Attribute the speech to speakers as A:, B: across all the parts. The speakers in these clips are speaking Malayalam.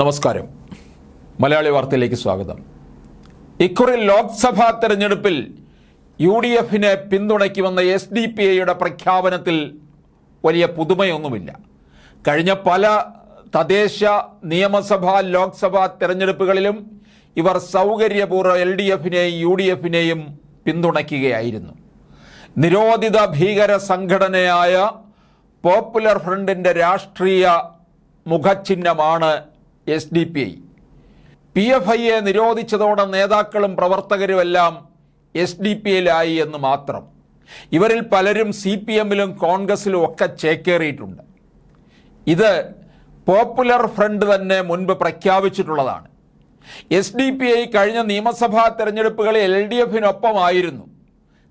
A: നമസ്കാരം. മലയാളി വാർത്തയിലേക്ക് സ്വാഗതം. ഇക്കുറി ലോക്സഭാ തെരഞ്ഞെടുപ്പിൽ യു ഡി എഫിനെ പിന്തുണയ്ക്കുമെന്ന എസ് ഡി പി ഐയുടെ പ്രഖ്യാപനത്തിൽ വലിയ പുതുമയൊന്നുമില്ല. കഴിഞ്ഞ പല തദ്ദേശ നിയമസഭാ ലോക്സഭാ തെരഞ്ഞെടുപ്പുകളിലും ഇവർ സൗകര്യപൂർവം എൽ ഡി എഫിനെയും യു ഡി എഫിനെയും പിന്തുണയ്ക്കുകയായിരുന്നു. നിരോധിത ഭീകര സംഘടനയായ പോപ്പുലർ ഫ്രണ്ടിന്റെ രാഷ്ട്രീയ മുഖചിഹ്നമാണ് S D P I. P F ഐയെ നിരോധിച്ചതോടെ നേതാക്കളും പ്രവർത്തകരുമെല്ലാം എസ് ഡി പി ഐയിലായി എന്ന് മാത്രം. ഇവരിൽ പലരും സി പി എമ്മിലും കോൺഗ്രസിലും ഒക്കെ ചേക്കേറിയിട്ടുണ്ട്. ഇത് പോപ്പുലർ ഫ്രണ്ട് തന്നെ മുൻപ് പ്രഖ്യാപിച്ചിട്ടുള്ളതാണ്. എസ് ഡി പി ഐ കഴിഞ്ഞ നിയമസഭാ തെരഞ്ഞെടുപ്പുകളിൽ എൽ ഡി എഫിനൊപ്പമായിരുന്നു.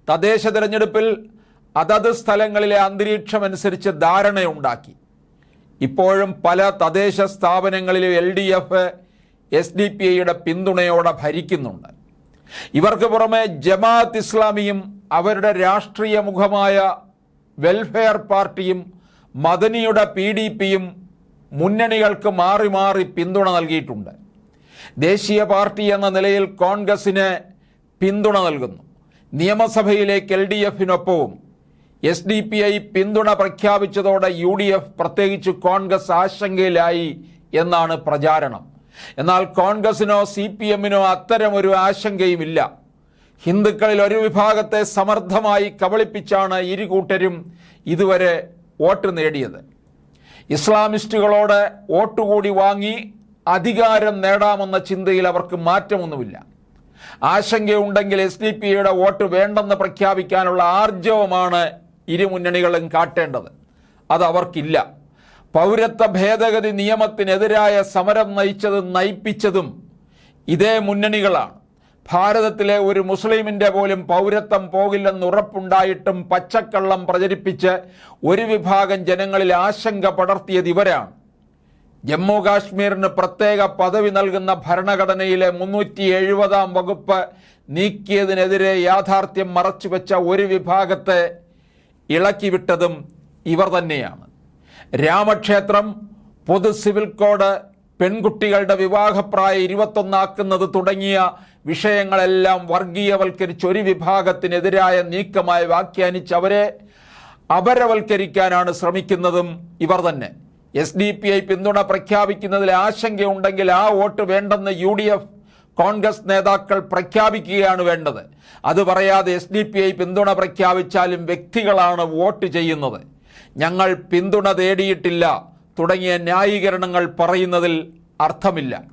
A: തദ്ദേശ തെരഞ്ഞെടുപ്പിൽ അതത് സ്ഥലങ്ങളിലെ അന്തരീക്ഷമനുസരിച്ച് ധാരണയുണ്ടാക്കി. ഇപ്പോഴും പല തദ്ദേശ സ്ഥാപനങ്ങളിലും L D F S D P ഐയുടെ പിന്തുണയോടെ ഭരിക്കുന്നുണ്ട്. ഇവർക്ക് പുറമെ ജമാഅത്ത് ഇസ്ലാമിയും അവരുടെ രാഷ്ട്രീയ മുഖമായ വെൽഫെയർ പാർട്ടിയും മദനിയുടെ പി ഡി പിയും മുന്നണികൾക്ക് മാറി മാറി പിന്തുണ നൽകിയിട്ടുണ്ട്. ദേശീയ പാർട്ടി എന്ന നിലയിൽ കോൺഗ്രസിന് പിന്തുണ നൽകുന്നു. നിയമസഭയിലേക്ക് എൽ ഡി എഫിനൊപ്പവും എസ് ഡി പി ഐ പിന്തുണ പ്രഖ്യാപിച്ചതോടെ യു ഡി എഫ് പ്രത്യേകിച്ച് കോൺഗ്രസ് ആശങ്കയിലായി എന്നാണ് പ്രചാരണം. എന്നാൽ കോൺഗ്രസിനോ സി പി എമ്മിനോ അത്തരമൊരു ആശങ്കയുമില്ല. ഹിന്ദുക്കളിൽ ഒരു വിഭാഗത്തെ സമർത്ഥമായി കബളിപ്പിച്ചാണ് ഇരു കൂട്ടരും ഇതുവരെ വോട്ട് നേടിയത്. ഇസ്ലാമിസ്റ്റുകളോട് വോട്ട് കൂടി വാങ്ങി അധികാരം നേടാമെന്ന ചിന്തയിൽ അവർക്ക് മാറ്റമൊന്നുമില്ല. ആശങ്കയുണ്ടെങ്കിൽ എസ് ഡി പി വോട്ട് വേണ്ടെന്ന് പ്രഖ്യാപിക്കാനുള്ള ആർജവമാണ് ഇരു മുന്നണികളും കാട്ടേണ്ടത്. അത് അവർക്കില്ല. പൗരത്വ ഭേദഗതി നിയമത്തിനെതിരായ സമരം നയിച്ചതും നയിപ്പിച്ചതും ഇതേ മുന്നണികളാണ്. ഭാരതത്തിലെ ഒരു മുസ്ലിമിന്റെ പോലും പൗരത്വം പോകില്ലെന്ന് ഉറപ്പുണ്ടായിട്ടും പച്ചക്കള്ളം പ്രചരിപ്പിച്ച് ഒരു വിഭാഗം ജനങ്ങളിൽ ആശങ്ക പടർത്തിയത് ഇവരാണ്. ജമ്മു കാശ്മീരിന് പ്രത്യേക പദവി നൽകുന്ന ഭരണഘടനയിലെ മുന്നൂറ്റി എഴുപതാം വകുപ്പ് നീക്കിയതിനെതിരെ യാഥാർത്ഥ്യം മറച്ചുവെച്ച ഒരു വിഭാഗത്തെ ഇളക്കിവിട്ടതും ഇവർ തന്നെയാണ്. രാമക്ഷേത്രം പൊതു സിവിൽ കോഡ് പെൺകുട്ടികളുടെ വിവാഹപ്രായം ഇരുപത്തൊന്നാക്കുന്നത് തുടങ്ങിയ വിഷയങ്ങളെല്ലാം വർഗീയവൽക്കരിച്ച് ഒരു വിഭാഗത്തിനെതിരായ നീക്കമായി വ്യാഖ്യാനിച്ച് അവരെ അപരവൽക്കരിക്കാനാണ് ശ്രമിക്കുന്നതും ഇവർ തന്നെ. എസ് ഡി പി ഐ പിന്തുണ പ്രഖ്യാപിക്കുന്നതിൽ ആശങ്കയുണ്ടെങ്കിൽ ആ വോട്ട് വേണ്ടെന്ന് യു ഡി എഫ് കോൺഗ്രസ് നേതാക്കൾ പ്രഖ്യാപിക്കുകയാണ് വേണ്ടത്. അത് പറയാതെ എസ് ഡി പി ഐ പിന്തുണ പ്രഖ്യാപിച്ചാലും വ്യക്തികളാണ് വോട്ട് ചെയ്യുന്നത്. ഞങ്ങൾ പിന്തുണ തേടിയിട്ടില്ല. തുടങ്ങിയ ന്യായീകരണങ്ങൾ പറയുന്നതിൽ അർത്ഥമില്ല.